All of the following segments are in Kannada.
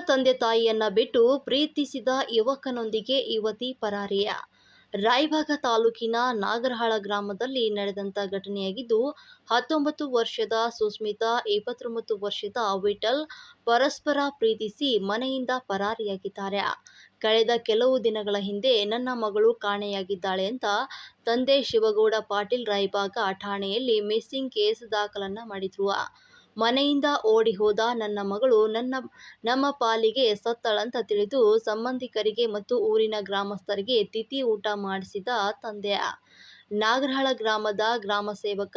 ತಂದೆ ತಾಯಿಯನ್ನ ಬಿಟ್ಟು ಪ್ರೀತಿಸಿದ ಯುವಕನೊಂದಿಗೆ ಯುವತಿ ಪರಾರಿಯ. ರಾಯಭಾಗ ತಾಲೂಕಿನ ನಾಗರಹಾಳ ಗ್ರಾಮದಲ್ಲಿ ನಡೆದಂತ ಘಟನೆಯಾಗಿದ್ದು, ಹತ್ತೊಂಬತ್ತು ವರ್ಷದ ಸುಸ್ಮಿತಾ, ಇಪ್ಪತ್ತೊಂಬತ್ತು ವರ್ಷದ ವಿಠಲ್ ಪರಸ್ಪರ ಪ್ರೀತಿಸಿ ಮನೆಯಿಂದ ಪರಾರಿಯಾಗಿದ್ದಾರೆ. ಕಳೆದ ಕೆಲವು ದಿನಗಳ ಹಿಂದೆ ನನ್ನ ಮಗಳು ಕಾಣೆಯಾಗಿದ್ದಾಳೆ ಅಂತ ತಂದೆ ಶಿವಗೌಡ ಪಾಟೀಲ್ ರಾಯಭಾಗ ಠಾಣೆಯಲ್ಲಿ ಮಿಸ್ಸಿಂಗ್ ಕೇಸ್ ದಾಖಲನ್ನ ಮಾಡಿದ್ರು. ಮನೆಯಿಂದ ಓಡಿ ಹೋದ ನನ್ನ ಮಗಳು ನನ್ನ, ನಮ್ಮ ಪಾಲಿಗೆ ಸತ್ತಳಂತ ತಿಳಿದು ಸಂಬಂಧಿಕರಿಗೆ ಮತ್ತು ಊರಿನ ಗ್ರಾಮಸ್ಥರಿಗೆ ತಿಥಿ ಊಟ ಮಾಡಿಸಿದ ತಂದೆ. ನಾಗರಹಾಳ ಗ್ರಾಮದ ಗ್ರಾಮ ಸೇವಕ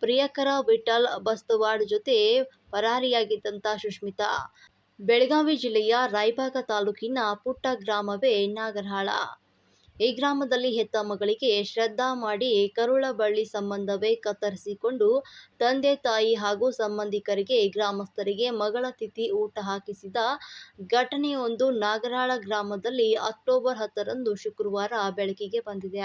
ಪ್ರಿಯಕರ ವಿಠಲ್ ಬಸ್ತವಾಡ್ ಜೊತೆ ಪರಾರಿಯಾಗಿದ್ದಂಥ ಸುಷ್ಮಿತಾ ಬೆಳಗಾವಿ ಜಿಲ್ಲೆಯ ರಾಯಬಾಗ ತಾಲೂಕಿನ ಪುಟ್ಟ ಗ್ರಾಮವೇ ನಾಗರಹಾಳ. ಈ ಗ್ರಾಮದಲ್ಲಿ ಹೆತ್ತ ಮಗಳಿಗೆ ಶ್ರದ್ಧಾ ಮಾಡಿ ಕರುಳಬಳ್ಳಿ ಸಂಬಂಧವೇ ಕತ್ತರಿಸಿಕೊಂಡು ತಂದೆ, ತಾಯಿ ಹಾಗೂ ಸಂಬಂಧಿಕರಿಗೆ, ಗ್ರಾಮಸ್ಥರಿಗೆ ಮಗಳ ತಿಥಿ ಊಟ ಹಾಕಿಸಿದ ಘಟನೆಯೊಂದು ನಾಗರಾಳ ಗ್ರಾಮದಲ್ಲಿ ಅಕ್ಟೋಬರ್ ಹತ್ತರಂದು ಶುಕ್ರವಾರ ಬೆಳಕಿಗೆ ಬಂದಿದೆ.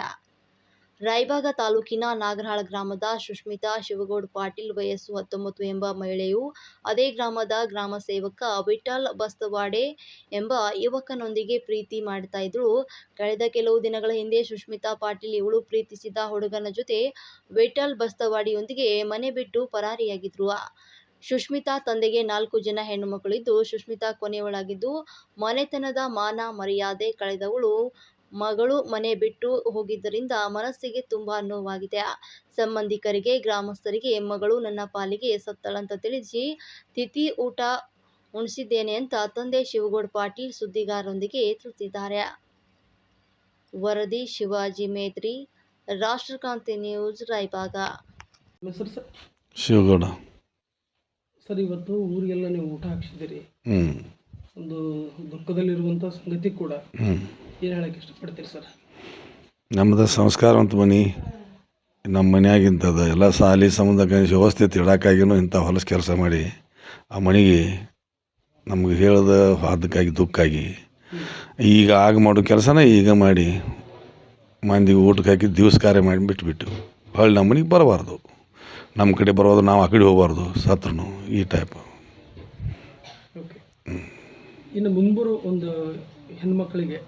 ರಾಯಬಾಗ ತಾಲೂಕಿನ ನಾಗರಹಾಳ ಗ್ರಾಮದ ಸುಷ್ಮಿತಾ ಶಿವಗೌಡ ಪಾಟೀಲ್ ವಯಸ್ಸು ಹತ್ತೊಂಬತ್ತು ಎಂಬ ಮಹಿಳೆಯು ಅದೇ ಗ್ರಾಮದ ಗ್ರಾಮ ಸೇವಕ ವಿಠಲ್ ಬಸ್ತವಾಡೆ ಎಂಬ ಯುವಕನೊಂದಿಗೆ ಪ್ರೀತಿ ಮಾಡ್ತಾ ಇದ್ರು. ಕಳೆದ ಕೆಲವು ದಿನಗಳ ಹಿಂದೆ ಸುಷ್ಮಿತಾ ಪಾಟೀಲ್ ಇವಳು ಪ್ರೀತಿಸಿದ ಹುಡುಗನ ಜೊತೆ ವಿಠಲ್ ಬಸ್ತವಾಡಿಯೊಂದಿಗೆ ಮನೆ ಬಿಟ್ಟು ಪರಾರಿಯಾಗಿದ್ರು. ಸುಷ್ಮಿತಾ ತಂದೆಗೆ ನಾಲ್ಕು ಜನ ಹೆಣ್ಣು ಮಕ್ಕಳಿದ್ದು ಸುಷ್ಮಿತಾ ಕೊನೆಯವಳಾಗಿದ್ದು ಮನೆತನದ ಮಾನ ಮರ್ಯಾದೆ ಕಳೆದವಳು. ಮಗಳು ಮನೆ ಬಿಟ್ಟು ಹೋಗಿದ್ದರಿಂದ ಮನಸ್ಸಿಗೆ ತುಂಬಾ ನೋವಾಗಿದೆ. ಸಂಬಂಧಿಕರಿಗೆ ಗ್ರಾಮಸ್ಥರಿಗೆ ಮಗಳು ನನ್ನ ಪಾಲಿಗೆ ಸತ್ತಳಂತ ತಿಳಿಸಿ ತಿಥಿ ಊಟ ಉಣಿಸಿದ್ದೇನೆ ಅಂತ ತಂದೆ ಶಿವಗೌಡ ಪಾಟೀಲ್ ಸುದ್ದಿಗಾರರೊಂದಿಗೆ ತಿಳಿಸಿದ್ದಾರೆ. ವರದಿ ಶಿವಾಜಿ ಮೇತ್ರಿ ರಾಷ್ಟ್ರಕಾಂತಿ ನ್ಯೂಸ್ ರಾಯಭಾಗ. ಹೆಸರು ಸರ್? ಶಿವಗೌಡ. ಸರ್ ಇವತ್ತು ಊರಿಗೆಲ್ಲ ನೀವು ಊಟ ಹಾಕ್ಸಿದ್ದೀರಿ. ಹ್ಞೂ ಒಂದು ದುಃಖದಲ್ಲಿರುವಂತ ಸಂಗತಿ ಕೂಡ. ಏನು ಹೇಳಕ್ಕೆ ಇಷ್ಟಪಡ್ತೀರಿ ಸರ್? ನಮ್ಮದು ಸಂಸ್ಕಾರವಂತ ಮನೆ. ನಮ್ಮ ಮನ್ಯಾಗಿಂಥದ್ದು ಎಲ್ಲ ಸಾಲಿ ಸಂಬಂಧ ವ್ಯವಸ್ಥೆ ಇಡೋಕ್ಕಾಗಿನೂ ಇಂಥ ಹೊಲಸು ಕೆಲಸ ಮಾಡಿ ಆ ಮನೆಗೆ ನಮ್ಗೆ ಹೇಳದ ಅದಕ್ಕಾಗಿ ದುಃಖಾಗಿ ಈಗ ಆಗ ಮಾಡೋ ಕೆಲಸನ ಈಗ ಮಾಡಿ ಮಂದಿಗೆ ಊಟಕ್ಕೆ ಹಾಕಿ ದಿವಸ ಕಾರ್ಯ ಮಾಡಿ ಬಿಟ್ಬಿಟ್ಟು ಹೊಳ್ಳಿ ನಮ್ಮ ಮನೆಗೆ ಬರಬಾರ್ದು. ನಮ್ಮ ಕಡೆ ಬರೋದು ನಾವು ಆ ಕಡೆ ಹೋಗಬಾರ್ದು ಸತ್ರು ಈ ಟೈಪ್ ಇನ್ನು ಮುಂಬರೋ ಒಂದು ಹೆಣ್ಮಕ್ಳಿಗೆ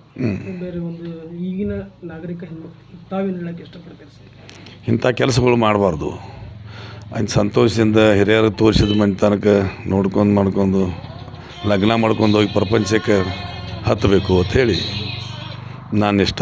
ಬೇರೆ ಒಂದು ಈಗಿನ ನಾಗರಿಕ ಹೆಣ್ಮಕ್ಳಿಗೆ ತಾವೇನು ಹೇಳಕ್ಕೆ ಇಷ್ಟಪಡ್ತೀರಿ ಸರ್? ಇಂಥ ಕೆಲಸಗಳು ಮಾಡಬಾರ್ದು. ಅಂತ ಸಂತೋಷದಿಂದ ಹಿರಿಯರು ತೋರಿಸಿದ ಮನೆತನಕ ನೋಡ್ಕೊಂಡು ಮಾಡ್ಕೊಂಡು ಲಗ್ನ ಮಾಡ್ಕೊಂಡು ಹೋಗಿ ಪ್ರಪಂಚಕ್ಕೆ ಹತ್ತಬೇಕು ಅಂಥೇಳಿ ನಾನು ಇಷ್ಟ